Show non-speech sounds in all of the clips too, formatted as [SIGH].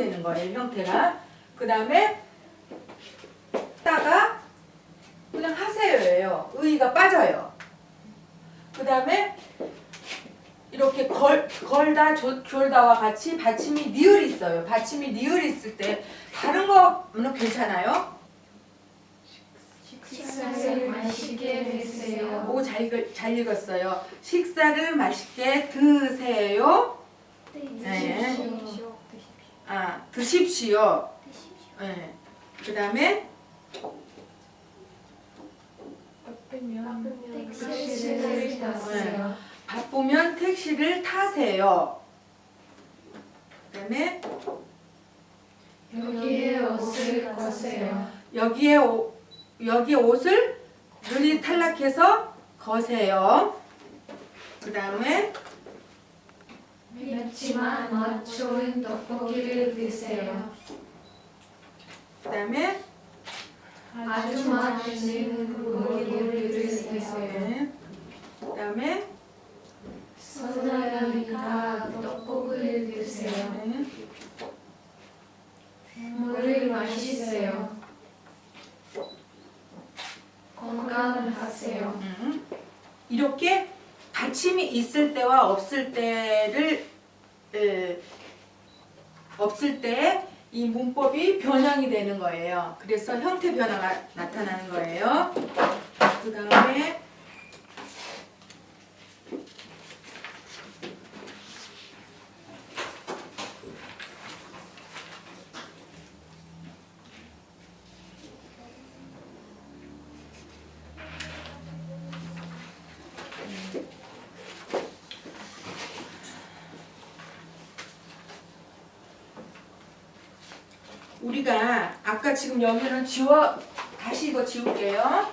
변형되는 거예요 형태가. 그 다음에 다가 그냥 하세요예요. 의가 빠져요. 그 다음에 이렇게 걸, 걸다 조, 졸다와 같이 받침이 니을 있어요. 받침이 니을 있을 때 다른 거는 괜찮아요? 식사를 맛있게 드세요. 오, 잘, 읽, 잘 읽었어요. 식사를 맛있게 드세요. 네. 드십시오. 아, 드십시오. 네. 그 다음에 바쁘면 택시를 타세요. 바쁘면 택시를 타세요. 그 다음에 여기에 옷을 거세요. 여기에 오, 여기 옷을 눈이 탈락해서 거세요. 그 다음에 맵지만 맛 좋은 떡볶이를 드세요. 그 다음에 아주 맛있는 고기를 드세요. 네. 그 다음에 선하니까 떡볶이를 드세요. 네. 물을 마시세요. 건강하세요. 음. 이렇게 받침이 있을 때와 없을 때를 에, 없을 때 이 문법이 변형이 되는 거예요. 그래서 형태 변화가 나타나는 거예요. 그 다음에 우리가 아까 지금 여기는 지워 다시 이거 지울게요.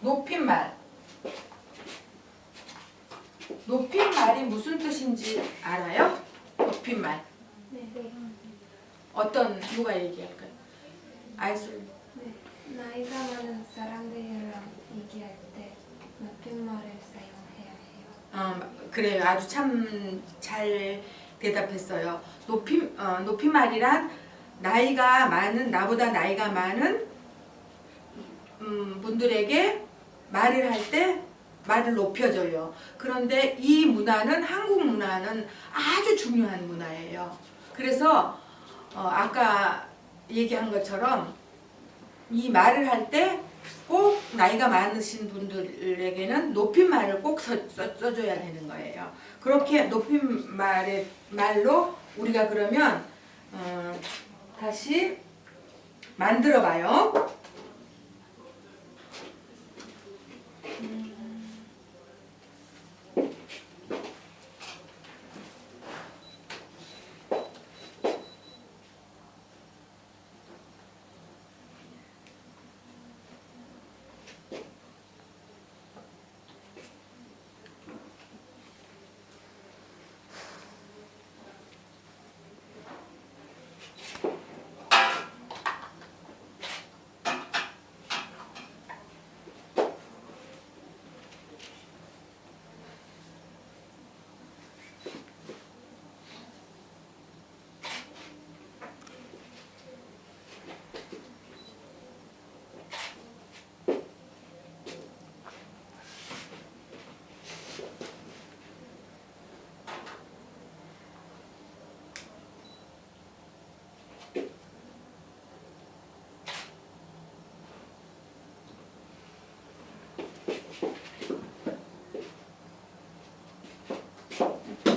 높임말. 높임말이 무슨 뜻인지 알아요? 높임말. 어떤 누가 얘기할까요? 알수 나이가 많은 사람들이랑 얘기할 때 높임말을 사용해야 해요. 어, 그래요. 아주 참 잘 대답했어요. 높임 어, 높임말이란 나이가 많은 나보다 나이가 많은 음, 분들에게 말을 할 때 말을 높여줘요. 그런데 이 문화는 한국 문화는 아주 중요한 문화예요. 그래서 어, 아까 얘기한 것처럼 이 말을 할 때 꼭 나이가 많으신 분들에게는 높임말을 꼭 써, 써, 써 줘야 되는 거예요. 그렇게 높임말의 말로 우리가 그러면 어, 다시 만들어 봐요.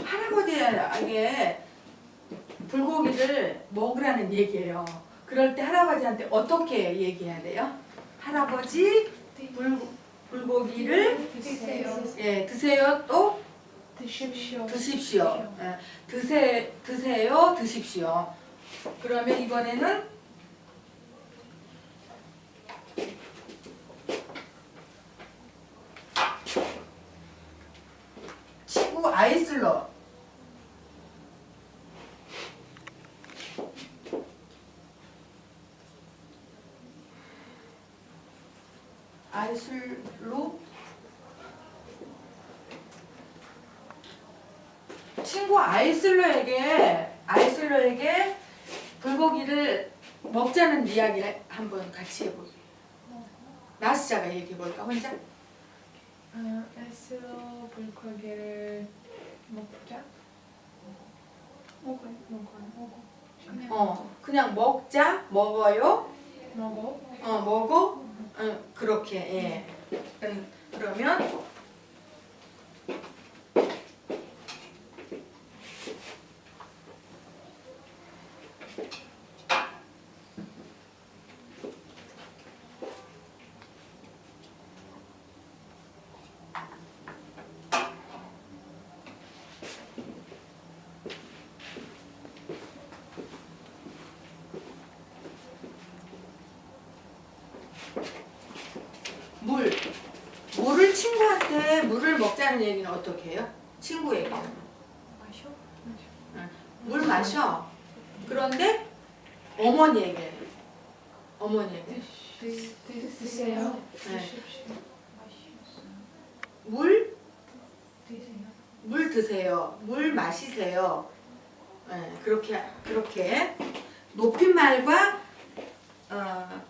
할아버지에게 불고기를 먹으라는 얘기예요. 그럴 때 할아버지한테 어떻게 얘기해야 돼요? 할아버지 불, 불고기를 드세요. 예, 드세요 또 드십시오. 드십시오. 예, 드세 드세요 드십시오. 그러면 이번에는 친구 아이슬러 아이슬로 친구 아이슬러에게 아이슬러에게 불고기를 먹자는 이야기를 한번 같이 해보게. 나스자가 얘기해 볼까 혼자? 아, S로 불고기를 먹자. 먹어요. 먹어요. 먹어. 그냥 어, 그냥 먹자, 먹어요, 먹어. 어, 먹어, 어, 그렇게 예. 음, 그러면 물. 물을 친구한테 먹자는 얘기는 어떻게 해요? 친구에게. 마셔. 마셔. 물 마셔. 그런데 어머니에게. 어머니에게. 드, 드, 드세요. 네. 드십시오. 물, 드세요. 물 드세요. 물 마시세요. 네, 그렇게, 그렇게. 높임말과, 어,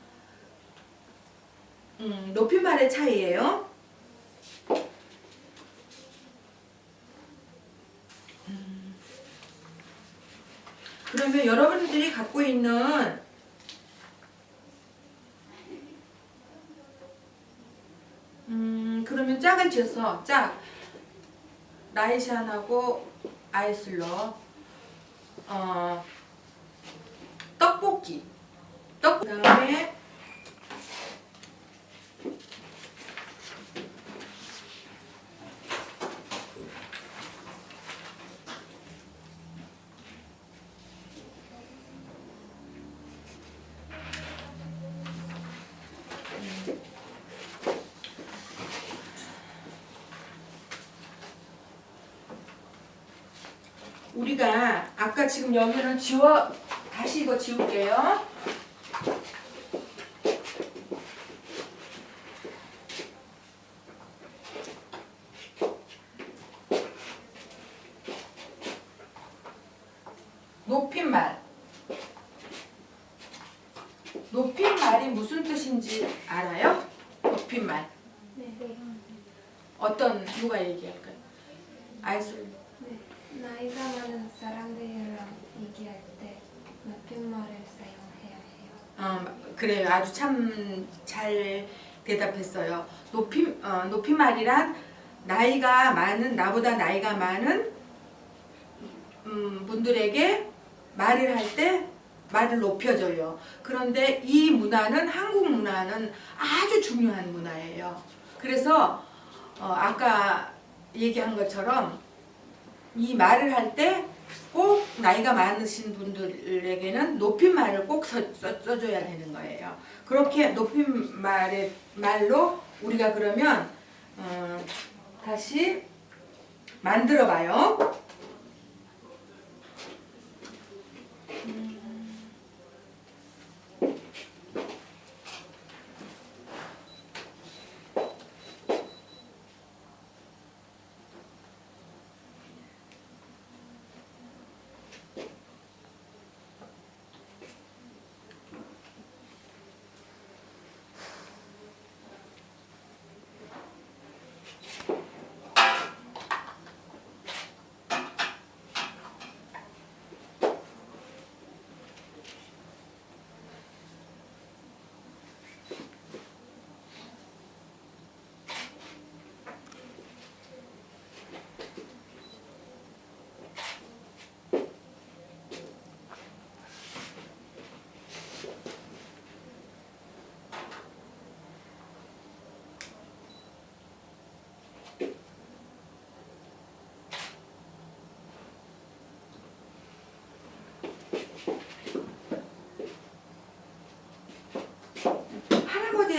음, 높임말의 차이예요. 그러면 여러분들이 갖고 있는 음 그러면 짝을 지어서 짝. 라이샨하고 아이슬러. 어 떡볶이. 떡 그다음에 우리가 아까 지금 여기는 지워 다시 이거 지울게요. 높임말. 높임말이 무슨 뜻인지 알아요? 높임말. 네. 어떤 누가 얘기할까요? 아이슬. 네. 나이가 많은 사람들이랑 얘기할 때 높임말을 사용해야 해요. 어, 그래요. 아주 참 잘 대답했어요. 높임 어, 높임말이란 나이가 많은 나보다 나이가 많은 음, 분들에게 말을 할 때 말을 높여줘요. 그런데 이 문화는 한국 문화는 아주 중요한 문화예요. 그래서 어, 아까 얘기한 것처럼 이 말을 할 때 꼭 나이가 많으신 분들에게는 높임말을 꼭 써, 써, 써줘야 되는 거예요. 그렇게 높임말의 말로 우리가 그러면 어, 다시 만들어 봐요.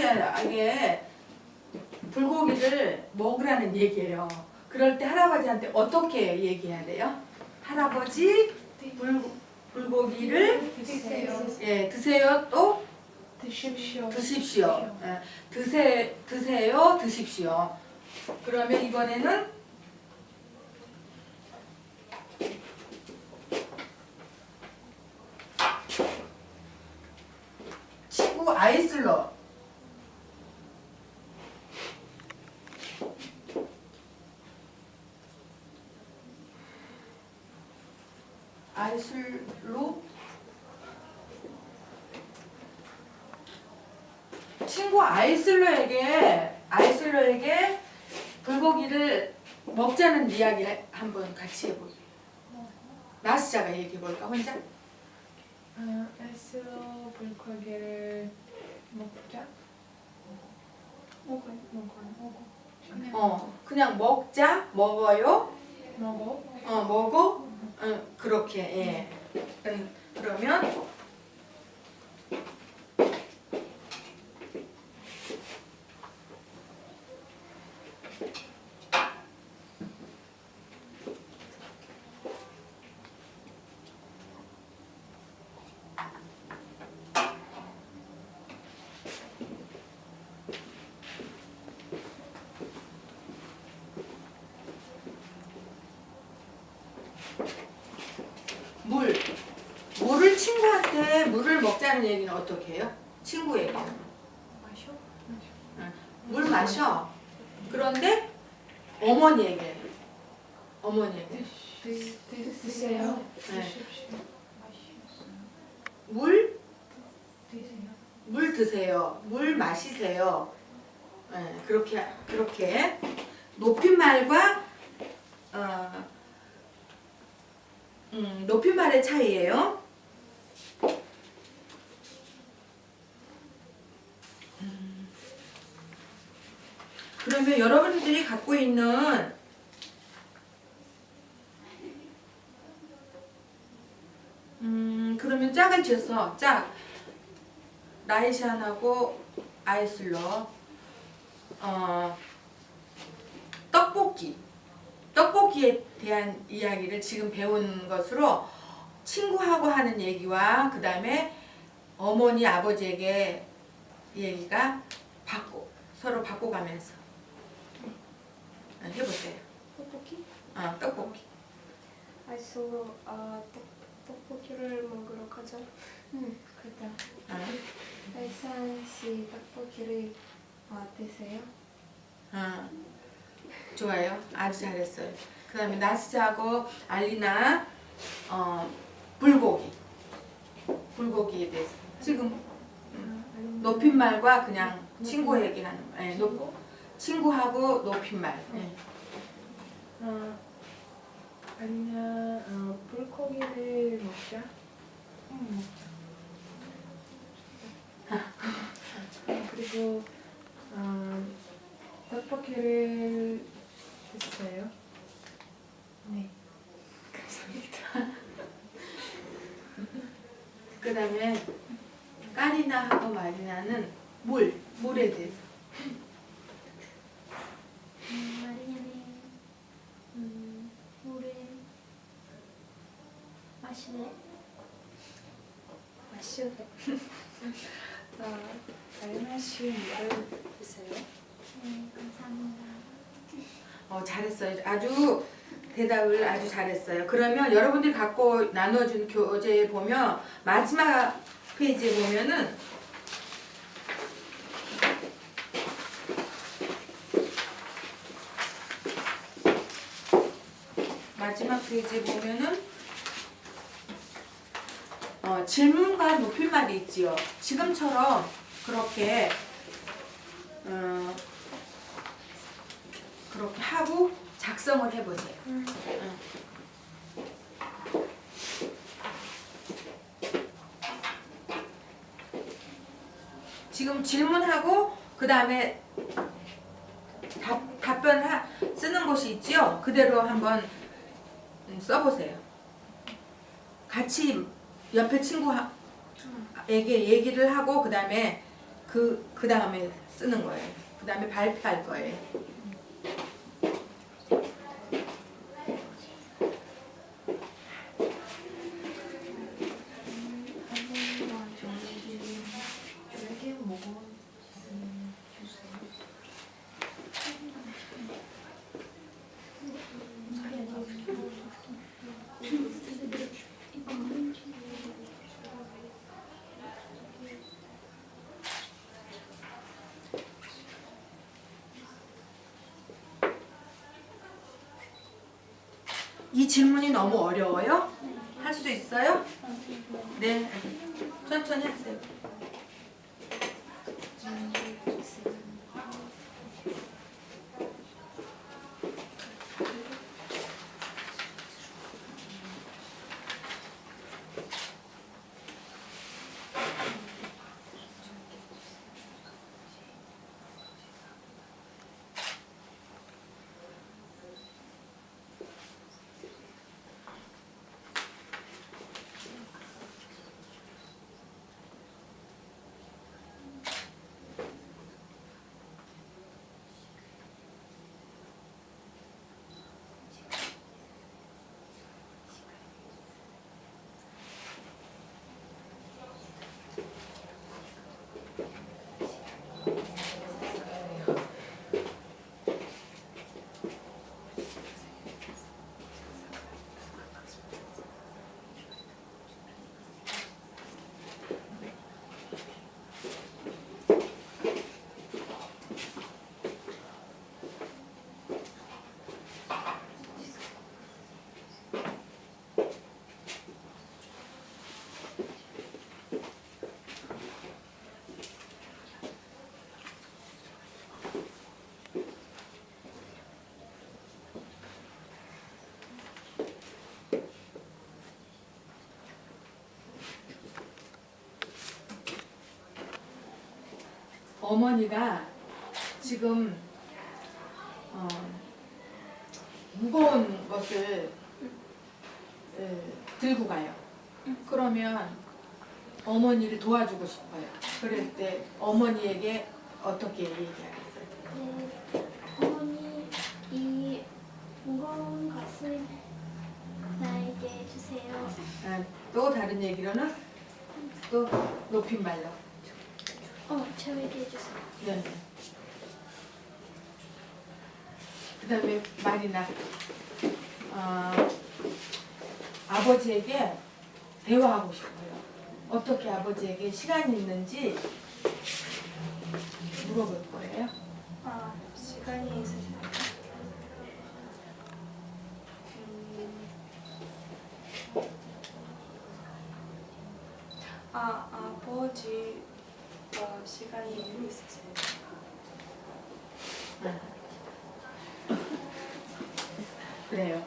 할아버지에게 불고기를 먹으라는 얘기예요. 그럴 때 할아버지한테 어떻게 얘기해야 돼요? 할아버지 불, 불고기를 드세요. 예, 드세요 또 드십시오. 드십시오. 예, 드세, 드세요 드십시오. 그러면 이번에는 친구 아이슬러 아이슬로 친구 아이슬러에게 아이슬러에게 불고기를 먹자는 이야기를 한번 같이 해보게. 나스자가 얘기해 볼까 혼자? 아, 에스로 불고기를 먹자. 먹어요. 먹어. 그냥 어 그냥 먹자 먹어요. 먹어. 어 먹어. 어 그렇게 예. 음, 그러면 물 물을 친구한테 먹자는 얘기는 어떻게 해요? 친구에게 마셔? 물 마셔. 그런데 어머니에게 어머니에게 드, 드, 드세요. 네. 드십시오. 물 드세요. 물 드세요. 물 마시세요. 네, 그렇게 그렇게 높임말과 어, 음, 높임말의 차이예요. 그러면 여러분들이 갖고 있는 음, 그러면 짝을 지어서 짝. 나이샨하고 아이슬러. 어, 떡볶이. 떡볶이에 대한 이야기를 지금 배운 것으로 친구하고 하는 얘기와 그 다음에 어머니 아버지에게 얘기가 바꿔 서로 바꿔가면서. 어, 해보세요. 떡볶이? 어, 떡볶이. 아이스로 아 떡, 떡볶이를 먹으러 가자. 응, 그다. 어, 아이산 씨 떡볶이를 아, 드세요? 어, 좋아요. 아주 잘했어요. 그 다음에 나스하고 알리나 어, 불고기 불고기에 대해서 지금 높임말과 그냥 친구 얘기하는 예, 높, 친구? 친구하고 높임말 예. 어, 아니면 어, 불고기를 먹자. 응, 먹자. [LAUGHS] 그리고 어, 떡볶이를 드세요. 네. 그 다음에 까리나 하고 마리나는 물 물에 대해서 음, 마리아는 음, 물을 마실래? 마실래? 자, 알마 씨 물을 드세요. 네, 감사합니다. 어, 잘했어요. 아주 대답을 아주 잘했어요. 그러면 여러분들이 갖고 나눠준 교재에 보면 마지막 페이지에 보면은 마지막 페이지에 보면은 어, 질문과 높임말이 있지요. 지금처럼 그렇게 어, 그렇게 하고 작성을 해보세요. 음. 지금 질문하고 그 다음에 답, 답변 하, 쓰는 곳이 있지요. 그대로 한번 음, 써보세요. 같이 옆에 친구에게 얘기를 하고 그 다음에 그, 그 다음에 쓰는 거예요. 그 다음에 발표할 거예요. 어머니가 지금 어, 무거운 것을 에, 들고 가요. 그러면 어머니를 도와주고 싶어요. 그럴 때 어머니에게 어떻게 얘기하겠어요? 네, 어머니 이 무거운 것을 나에게 주세요. 아, 또 다른 얘기로는 또 높임말로. 어, 저에게 주세요. 네. 그다음에 말이나 어, 아버지에게 대화하고 싶어요. 어떻게 아버지에게 시간이 있는지 물어볼 거예요. 아, 시간이 있으세요? 음. 아, 아버지 어, 시간이 있으세요? 그래요.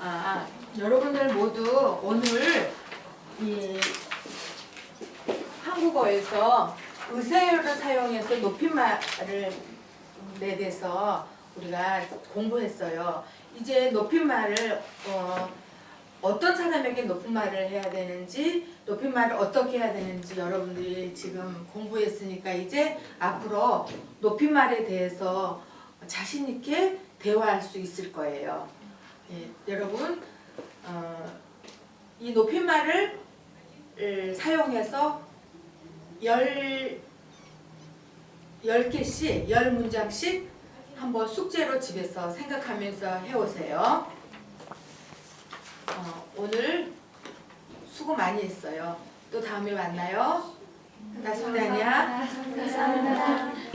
아, 여러분들 모두 오늘 이 한국어에서 의세어를 사용해서 높임말을 내 대해서 우리가 공부했어요. 이제 높임말을 어, 어떤 사람에게 높임말을 해야 되는지 높임말을 어떻게 해야 되는지 여러분들이 지금 공부했으니까 이제 앞으로 높임말에 대해서 자신 있게 대화할 수 있을 거예요. 예, 여러분 어, 이 높임말을 을 사용해서 열, 열 개씩, 열 문장씩 한번 숙제로 집에서 생각하면서 해오세요. 어, 오늘 수고 많이 했어요. 또 다음에 만나요. 나순다냐. 감사합니다.